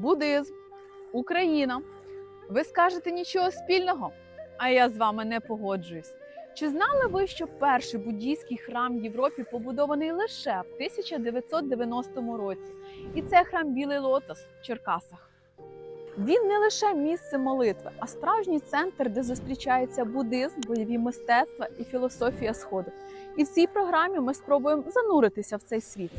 буддизм, Україна. Ви скажете нічого спільного? А я з вами не погоджуюсь. Чи знали ви, що перший буддійський храм в Європі побудований лише в 1990 році? І це храм Білий Лотос в Черкасах. Він не лише місце молитви, а справжній центр, де зустрічається буддизм, бойові мистецтва і філософія Сходу. І в цій програмі ми спробуємо зануритися в цей світ.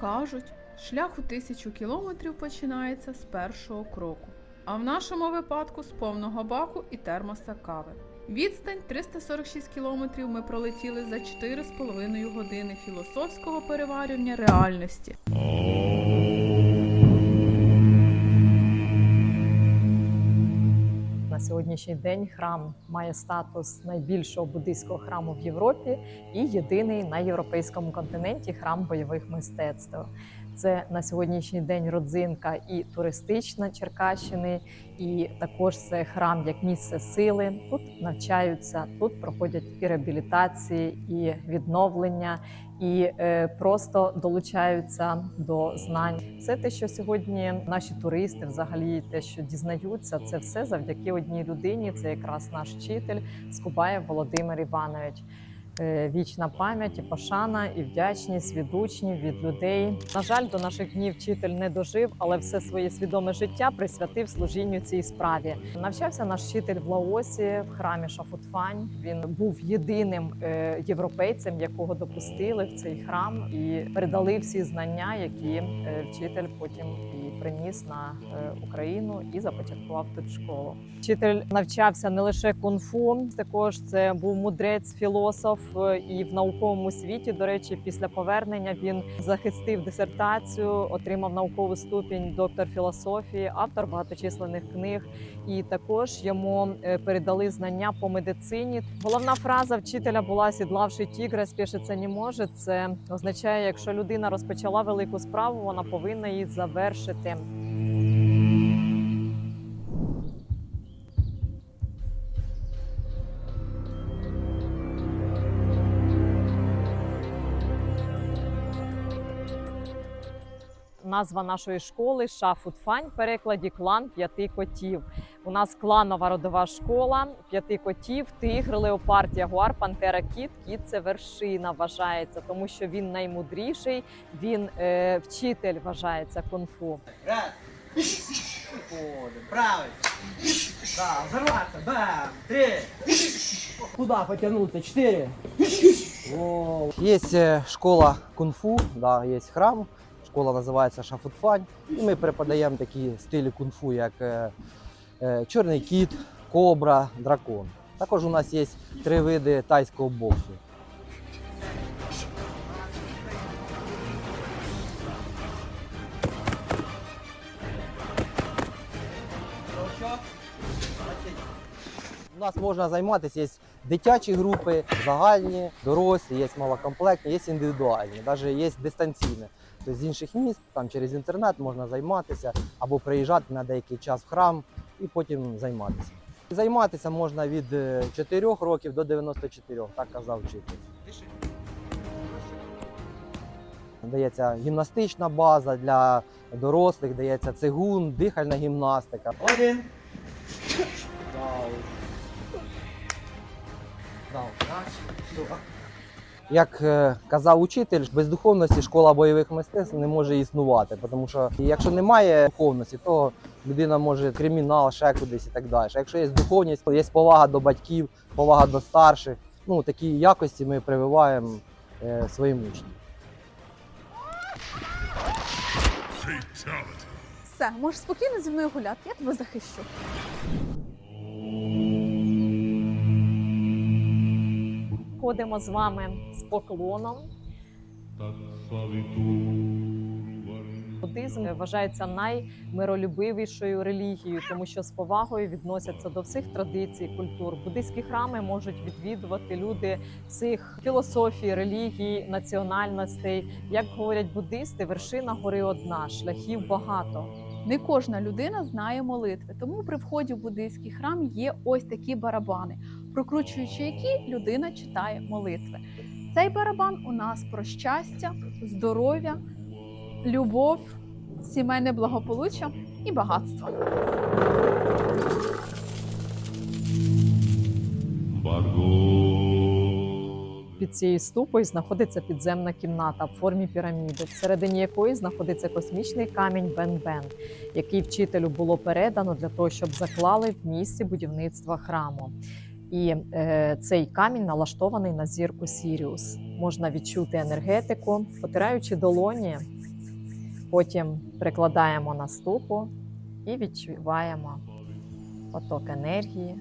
Кажуть, шлях у тисячу кілометрів починається з першого кроку, а в нашому випадку з повного баку і термоса кави. Відстань 346 кілометрів ми пролетіли за 4,5 години філософського переварювання реальності. На сьогоднішній день храм має статус найбільшого буддийського храму в Європі і єдиний на європейському континенті храм бойових мистецтв. Це на сьогоднішній день родзинка і туристична Черкащини, і також це храм як місце сили. Тут навчаються, тут проходять і реабілітації, і відновлення, і е, просто долучаються до знань. Все те, що сьогодні наші туристи, взагалі те, що дізнаються, це все завдяки одній людині. Це якраз наш вчитель Скубаєв Володимир Іванович. Е, Вічна пам'ять, і пошана, і вдячність від учнів, від людей. На жаль, до наших днів вчитель не дожив, але все своє свідоме життя присвятив служінню цій справі. Навчався наш вчитель в Лаосі в храмі Шафутфань. Він був єдиним е, європейцем, якого допустили в цей храм, і передали всі знання, які е, вчитель потім і приніс на Україну і започаткував тут школу. Вчитель навчався не лише кунг-фу, також це був мудрець, філософ і в науковому світі. До речі, після повернення він захистив дисертацію, отримав наукову ступінь доктор філософії, автор багаточисленних книг. І також йому е, передали знання по медицині. Головна фраза вчителя була сідлавши тігра, спішиться не може. Це означає, якщо людина розпочала велику справу, вона повинна її завершити. Назва нашої школи Шафутфань, в перекладі клан п'яти котів. У нас кланова родова школа п'яти котів, тигр, леопард, ягуар, пантера, кіт. Кіт це вершина вважається, тому що він наймудріший, він е, вчитель вважається кунг-фу. Раз. Уходим. Правый. Да, взорваться. Бам. Три. Куда потянуться? Четыре. О. Есть э, школа кунг-фу, да, есть храм. Школа називається Шафутфань. І ми преподаємо такі стилі кунг-фу, як е, е, чорний кіт, кобра, дракон. Також у нас є три види тайського боксу. У нас можна займатися, є дитячі групи, загальні, дорослі, є малокомплектні, є індивідуальні, навіть є дистанційні. Тобто з інших міст, там через інтернет можна займатися або приїжджати на деякий час в храм і потім займатися. Займатися можна від е, 4 років до 94, так казав вчитель. Дається гімнастична база для дорослих, дається цигун, дихальна гімнастика. Один. Як е, казав учитель, без духовності школа бойових мистецтв не може існувати, тому що якщо немає духовності, то людина може кримінал, ще кудись і так далі. Якщо є духовність, то є повага до батьків, повага до старших. Ну такі якості ми прививаємо е, своїм учням. Все, можеш спокійно зі мною гуляти, я тебе захищу. Ходимо з вами з поклоном. Буддизм вважається наймиролюбивішою релігією, тому що з повагою відносяться до всіх традицій, культур. Буддийські храми можуть відвідувати люди всіх філософій, релігій, національностей. Як говорять буддисти, вершина гори одна, шляхів багато. Не кожна людина знає молитви, тому при вході в буддийський храм є ось такі барабани, прокручуючи які людина читає молитви. Цей барабан у нас про щастя, здоров'я, любов, сімейне благополуччя і багатство. Під цією ступою знаходиться підземна кімната в формі піраміди, всередині якої знаходиться космічний камінь Бен-Бен, який вчителю було передано для того, щоб заклали в місці будівництва храму. І е, цей камінь налаштований на зірку Сіріус. Можна відчути енергетику, потираючи долоні, потім прикладаємо на ступу і відчуваємо поток енергії.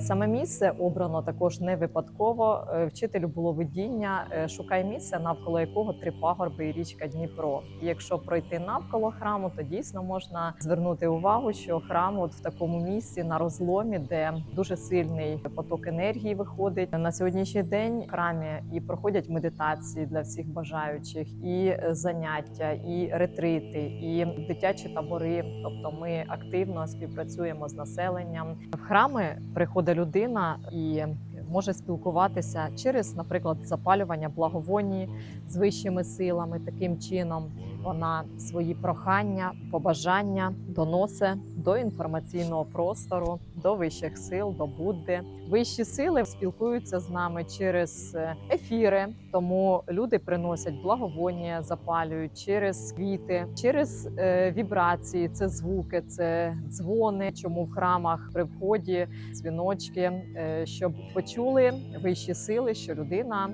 Саме місце обрано також не випадково. Е, Вчителю було видіння. е, Шукай місце, навколо якого три пагорби і річка Дніпро. Якщо пройти навколо храму, то дійсно можна звернути увагу, що храм от в такому місці на розломі, де дуже сильний поток енергії виходить на сьогоднішній день. В храмі і проходять медитації для всіх бажаючих, і заняття, і ретрити, і дитячі табори. Тобто, ми активно співпрацюємо з населенням. В храми приходить людина і може спілкуватися через, наприклад, запалювання благовонні з вищими силами. Таким чином вона свої прохання, побажання доносить до інформаційного простору, до вищих сил, до Будди. Вищі сили спілкуються з нами через е, ефіри, тому люди приносять благовоння, запалюють через квіти, через е, вібрації. Це звуки, це дзвони. Чому в храмах при вході дзвіночки, е, щоб почули вищі сили, що людина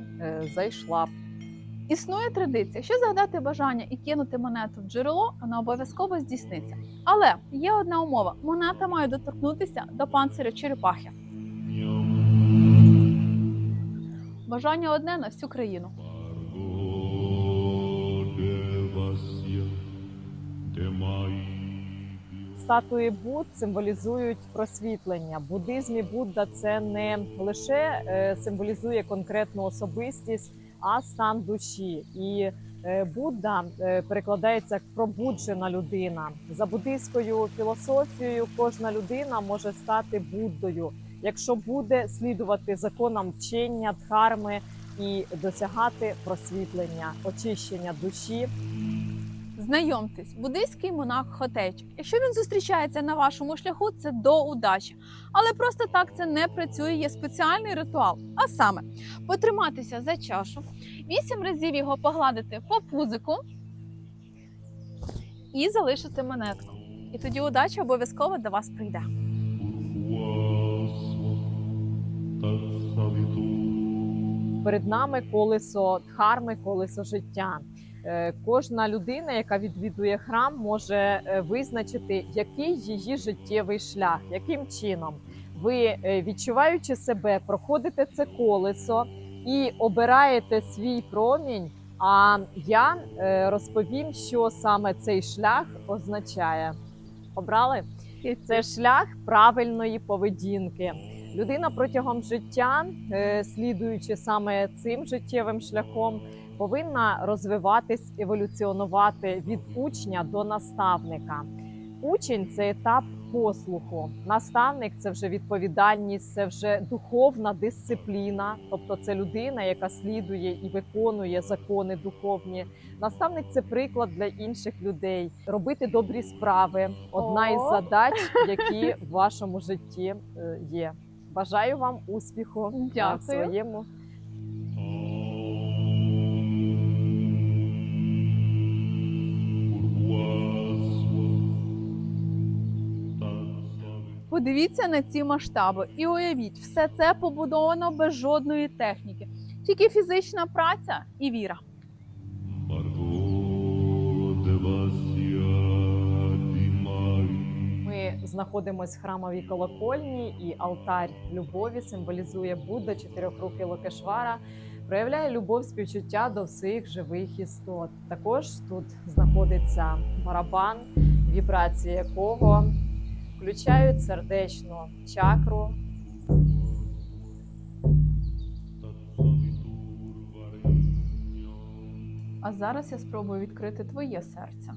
зайшла. Існує традиція, що загадати бажання і кинути монету в джерело, вона обов'язково здійсниться. Але є одна умова: монета має доторкнутися до панциря черепахи. Бажання одне на всю країну. Статуї Будд символізують просвітлення. В буддизмі Будда це не лише е, символізує конкретну особистість, а стан душі. І е, Будда е, перекладається як пробуджена людина. За буддийською філософією кожна людина може стати Буддою, якщо буде слідувати законам вчення, дхарми і досягати просвітлення, очищення душі. Знайомтесь, буддийський монах Хотейчик. Якщо він зустрічається на вашому шляху, це до удачі. Але просто так це не працює. Є спеціальний ритуал. А саме потриматися за чашу, вісім разів його погладити по пузику і залишити монетку. І тоді удача обов'язково до вас прийде. перед нами колесо дхарми, колесо життя. Е, Кожна людина, яка відвідує храм, може е, визначити, який її життєвий шлях, яким чином ви, е, відчуваючи себе, проходите це колесо і обираєте свій промінь. А я розповім, що саме цей шлях означає. Обрали? Це шлях правильної поведінки. Людина протягом життя, слідуючи саме цим життєвим шляхом, повинна розвиватись, еволюціонувати від учня до наставника. Учень це етап послуху. Наставник це вже відповідальність, це вже духовна дисципліна, тобто це людина, яка слідує і виконує закони духовні. Наставник це приклад для інших людей. Робити добрі справи одна із задач, які в вашому житті е, є. Бажаю вам успіху на Дякую. своєму Подивіться на ці масштаби і уявіть, все це побудовано без жодної техніки, тільки фізична праця і віра. Ми знаходимося в храмовій колокольні, і алтарь любові символізує Будда, чотирьохрукий Локешвара, проявляє любов співчуття до всіх живих істот. Також тут знаходиться барабан, вібрації якого включають сердечну чакру. А зараз я спробую відкрити твоє серце.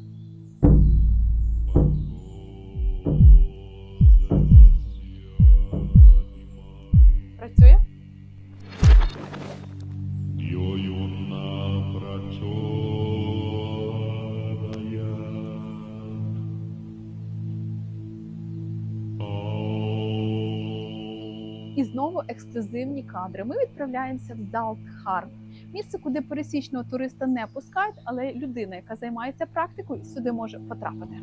І знову ексклюзивні кадри. Ми відправляємося в зал Тхар, місце, куди пересічного туриста не пускають, але людина, яка займається практикою, сюди може потрапити.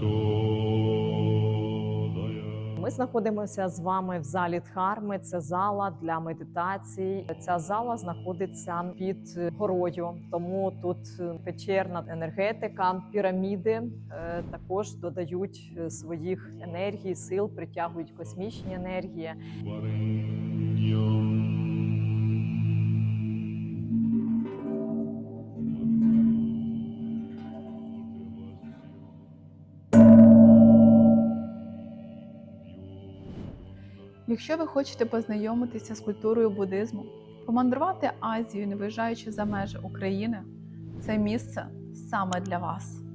Margot Знаходимося з вами в залі Дхарми. Це зала для медитацій. Ця зала знаходиться під горою, тому тут печерна енергетика, піраміди е, також додають е, своїх енергій, сил, притягують космічні енергії. Якщо ви хочете познайомитися з культурою буддизму, помандрувати Азію, не виїжджаючи за межі України, це місце саме для вас.